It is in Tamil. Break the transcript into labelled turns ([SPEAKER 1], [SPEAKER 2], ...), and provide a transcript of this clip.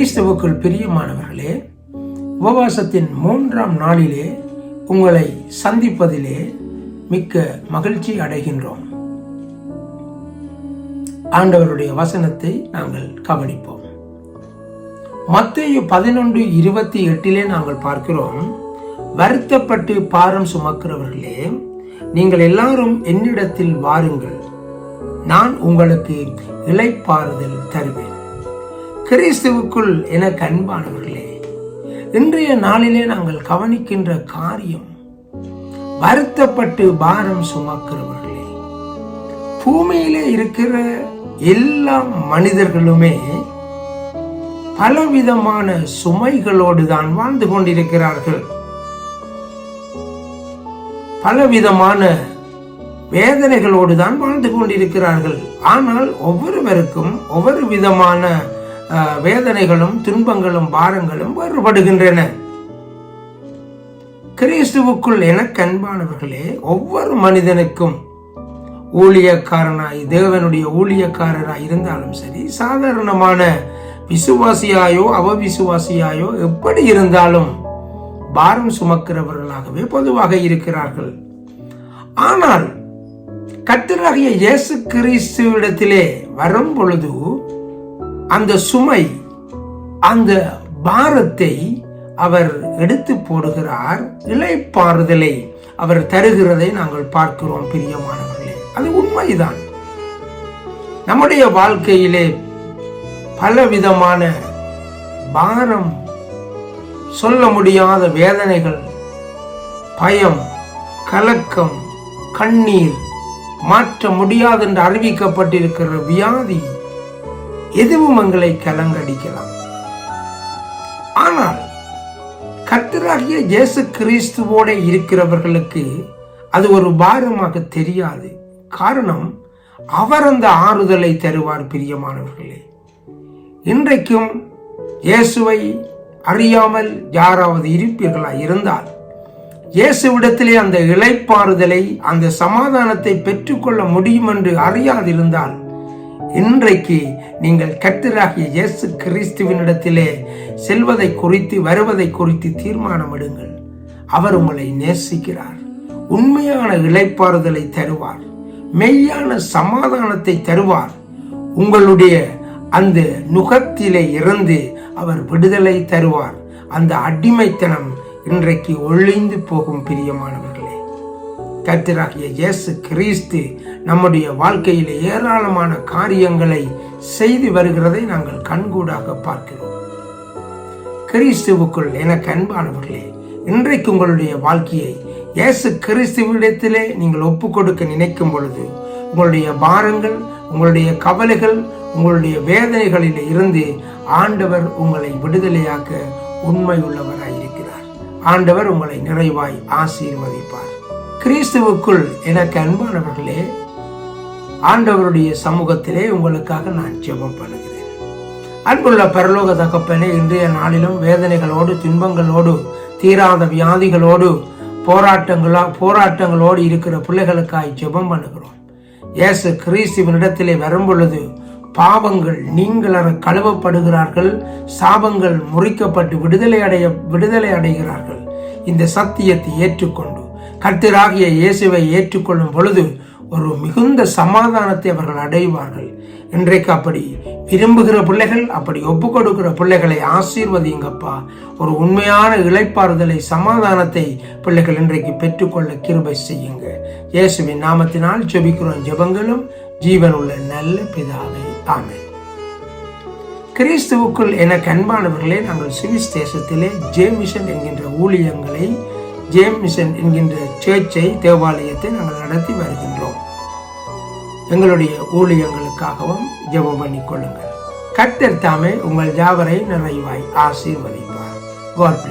[SPEAKER 1] கிறிஸ்துவுக்குள் பிரியமானவர்களே உபவாசத்தின் மூன்றாம் நாளிலே உங்களை சந்திப்பதிலே மிக்க மகிழ்ச்சி அடைகின்றோம். ஆண்டவருடைய வசனத்தை நாங்கள் கவனிப்போம். மத்திய பதினொன்று இருபத்தி எட்டிலே நாங்கள் பார்க்கிறோம் வருத்தப்பட்டு பாரம் சுமக்கிறவர்களே நீங்கள் எல்லாரும் என்னிடத்தில் வாருங்கள். நான் உங்களுக்கு இலைப்பாறுதல் தருவேன். கிறிஸ்துவுக்குள் எனக்கு அன்பானவர்களே இன்றைய நாளிலே நாங்கள் கவனிக்கின்ற காரியம் வருத்தப்பட்டு பாரம் சுமக்கிறவர்களே பூமியிலே இருக்கிற எல்லா மனிதர்களுமே பலவிதமான சுமைகளோடு தான் வாழ்ந்து கொண்டிருக்கிறார்கள். பலவிதமான வேதனைகளோடு தான் வாழ்ந்து கொண்டிருக்கிறார்கள். ஆனால் ஒவ்வொருவருக்கும் ஒவ்வொரு விதமான வேதனைகளும் துன்பங்களும் பாரங்களும் வேறுபடுகின்றன. கிறிஸ்துவுக்குள் என கண்பானவர்களே ஒவ்வொரு மனிதனுக்கும் ஊழியக்காரனாய் தேவனுடைய ஊழியக்காரராய் இருந்தாலும் சரி சாதாரணமான விசுவாசியாயோ அவவிசுவாசியாயோ எப்படி இருந்தாலும் பாரம் சுமக்கிறவர்களாகவே பொதுவாக இருக்கிறார்கள். ஆனால் கத்தராகிய இயேசு கிறிஸ்துவிடத்திலே வரும் பொழுது அந்த சுமை அந்த பாரத்தை அவர் எடுத்து போடுகிறார் இலைப்பாறுதலை அவர் தருகிறதை நாங்கள் பார்க்கிறோம் பிரியமானவர்களே. அது உண்மைதான். நம்முடைய வாழ்க்கையிலே பலவிதமான பாரம் சொல்ல முடியாத வேதனைகள் பயம் கலக்கம் கண்ணீர் மாற்ற முடியாது என்று அறிவிக்கப்பட்டிருக்கிற வியாதி எதுவும் எங்களை கலங்கடிக்கலாம். ஆனால் கர்த்தராகிய இயேசு கிறிஸ்துவோட இருக்கிறவர்களுக்கு அது ஒரு பாரமாக தெரியாது. காரணம் அவர் அந்த ஆறுதலை தருவார் பிரியமானவர்களே. இன்றைக்கும் இயேசுவை அறியாமல் யாராவது இருப்பீர்களா? இருந்தால் இயேசுவிடத்திலே அந்த இழைப்பாறுதலை அந்த சமாதானத்தை பெற்றுக்கொள்ள முடியும் என்று அறியாதிருந்தால் இன்றைக்கு நீங்கள் கர்த்தராகிய இயேசு கிறிஸ்துவினிடத்திலே செல்வதை குறித்து வருவதை குறித்து தீர்மானம் எடுங்கள் அவர் உங்களை நேசிக்கிறார். உண்மையான இளைப்பாறுதலை தருவார். மெய்யான சமாதானத்தை தருவார். உங்களுடைய அந்த நுகத்திலே இருந்து அவர் விடுதலை தருவார். அந்த அடிமைத்தனம் இன்றைக்கு ஒழிந்து போகும் பிரியமானவர்கள். கர்த்தராகிய இயேசு கிறிஸ்து நம்முடைய வாழ்க்கையில் ஏராளமான காரியங்களை செய்து வருகிறதை நாங்கள் கண்கூடாக பார்க்கிறோம். கிறிஸ்துவுக்குள் எனக்கு அன்பானவர்களே இன்றைக்கு உங்களுடைய வாழ்க்கையை இயேசு கிறிஸ்துவிடத்திலே நீங்கள் ஒப்பு கொடுக்க நினைக்கும் பொழுது உங்களுடைய பாரங்கள் உங்களுடைய கவலைகள் உங்களுடைய வேதனைகளில் இருந்து ஆண்டவர் உங்களை விடுதலையாக்க உண்மை உள்ளவராயிருக்கிறார் ஆண்டவர் உங்களை நிறைவாய் ஆசீர்வதிப்பார். கிறிஸ்துவுக்குள் எனக்கு அன்பானவர்களே ஆண்டவருடைய சமூகத்திலே உங்களுக்காக நான் ஜெபம் பண்ணுகிறேன். அன்புள்ள பரலோக தகப்பனே இன்றைய நாளிலும் வேதனைகளோடு துன்பங்களோடு தீராத வியாதிகளோடு போராட்டங்களா போராட்டங்களோடு இருக்கிற பிள்ளைகளுக்காய் ஜெபம் பண்ணுகிறோம். இயேசு கிறிஸ்துவனிடத்திலே வரும் பொழுது பாவங்கள் நீங்கள கழுவப்படுகிறார்கள் சாபங்கள் முறிக்கப்பட்டு விடுதலை அடைய விடுதலை அடைகிறார்கள். இந்த சத்தியத்தை ஏற்றுக்கொண்டு கர்த்தராகிய இயேசுவை ஏற்றுக்கொள்ளும் பொழுது ஒரு மிகுந்த சமாதானத்தை அவர்கள் அடைவார்கள். இன்றைக்கு அப்படி விரும்புகிற பிள்ளைகள் அப்படி ஒப்பு கொடுக்கிற பிள்ளைகளை ஆசீர்வதிங்கப்பா. ஒரு உண்மையான இளைப்பாறுதலை சமாதானத்தை பிள்ளைகள் இன்றைக்கு பெற்றுக்கொள்ள கிருபை செய்யுங்க. இயேசுவின் நாமத்தினால் ஜெபிக்கிறோம் ஜெபங்களும் ஜீவனுள்ள நல்ல பிதாவே. ஆமே கிறிஸ்துவுக்குள் என கண்பானவர்களே நாங்கள் சுவிஸ் தேசத்திலே ஜே மிஷன் என்கின்ற ஊழியங்களை ஜேம் மிஷன் என்கின்ற சேர்ச்சை தேவாலயத்தை நாங்கள் நடத்தி வருகின்றோம். எங்களுடைய ஊழியங்களுக்காகவும் ஜெபம் பண்ணி கொள்ளுங்கள். கர்த்தர் தாமே உங்கள் ஜாவரை நிறைவாய் ஆசீர்வதிப்பார். காட்